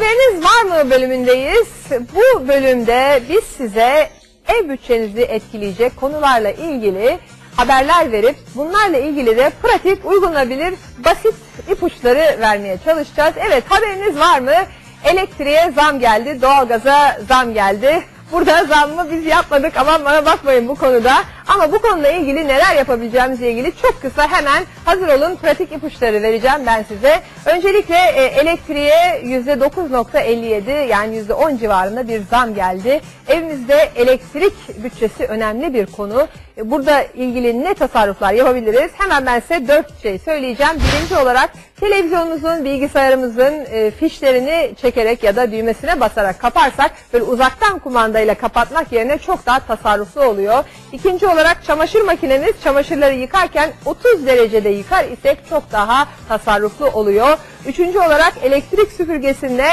Haberiniz var mı bölümündeyiz. Bu bölümde biz size ev bütçenizi etkileyecek konularla ilgili haberler verip bunlarla ilgili de pratik, uygulanabilir, basit ipuçları vermeye çalışacağız. Evet haberiniz var mı? Elektriğe zam geldi, doğalgaza zam geldi. Burada zammı biz yapmadık aman bana bakmayın bu konuda. Ama bu konuyla ilgili neler yapabileceğimizle ilgili çok kısa hemen hazır olun pratik ipuçları vereceğim ben size. Öncelikle e, elektriğe %9.57 yani %10 civarında bir zam geldi. Evimizde elektrik bütçesi önemli bir konu. E, Burada ilgili ne tasarruflar yapabiliriz? Hemen ben size dört şey söyleyeceğim. Birinci olarak televizyonunuzun, bilgisayarımızın e, fişlerini çekerek ya da düğmesine basarak kaparsak böyle uzaktan kumandayla kapatmak yerine çok daha tasarruflu oluyor. İkinci olarak çamaşır makinemiz çamaşırları yıkarken 30 derecede yıkar isek çok daha tasarruflu oluyor. Üçüncü olarak elektrik süpürgesinde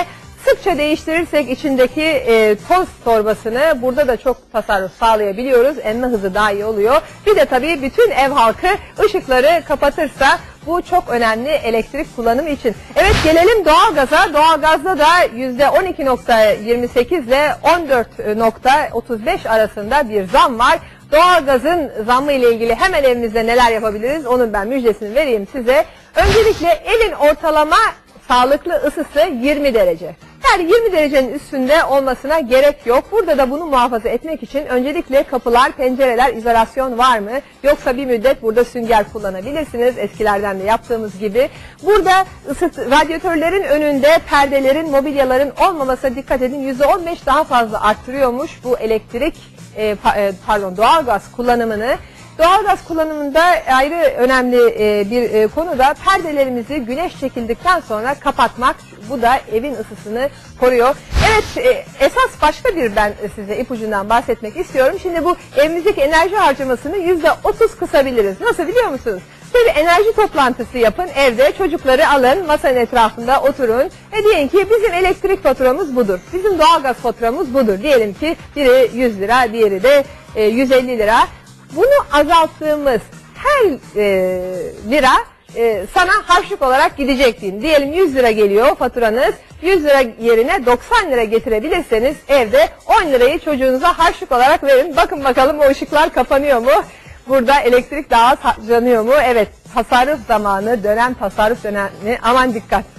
Sıkça değiştirirsek içindeki e, toz torbasını burada da çok tasarruf sağlayabiliyoruz. Emme hızı daha iyi oluyor. Bir de tabii bütün ev halkı ışıkları kapatırsa bu çok önemli elektrik kullanımı için. Evet gelelim doğalgaza. Doğalgazda da %12.28 ile 14.35 arasında bir zam var. Doğalgazın zammı ile ilgili hemen evimizde neler yapabiliriz onun ben müjdesini vereyim size. Öncelikle evin ortalama sağlıklı ısısı 20 derece. Yani 20 derecenin üstünde olmasına gerek yok. Burada da bunu muhafaza etmek için öncelikle kapılar, pencereler izolasyon var mı? Yoksa bir müddet burada sünger kullanabilirsiniz. Eskilerden de yaptığımız gibi. Burada ısıt, radyatörlerin önünde perdelerin, mobilyaların olmamasına dikkat edin. %15 daha fazla arttırıyormuş bu elektrik, e, e, pardon doğalgaz kullanımını. Doğalgaz kullanımında ayrı önemli e, bir e, konu da perdelerimizi güneş çekildikten sonra kapatmak. Bu da evin ısısını koruyor. Evet e, esas başka bir ben size ipucundan bahsetmek istiyorum. Şimdi bu evimizdeki enerji harcamasını yüzde otuz kısabiliriz. Nasıl biliyor musunuz? Bir enerji toplantısı yapın evde çocukları alın masanın etrafında oturun ve diyin ki bizim elektrik faturamız budur. Bizim doğalgaz faturamız budur. Diyelim ki biri 100 lira diğeri de e, 150 lira. Bunu azalttığımız her e, lira e, sana harçlık olarak gidecek diyeyim. Diyelim 100 lira geliyor faturanız. 100 lira yerine 90 lira getirebilirseniz evde 10 lirayı çocuğunuza harçlık olarak verin. Bakın bakalım o ışıklar kapanıyor mu? Burada elektrik daha harcanıyor mu? Evet tasarruf zamanı, dönem tasarruf dönemi aman dikkat.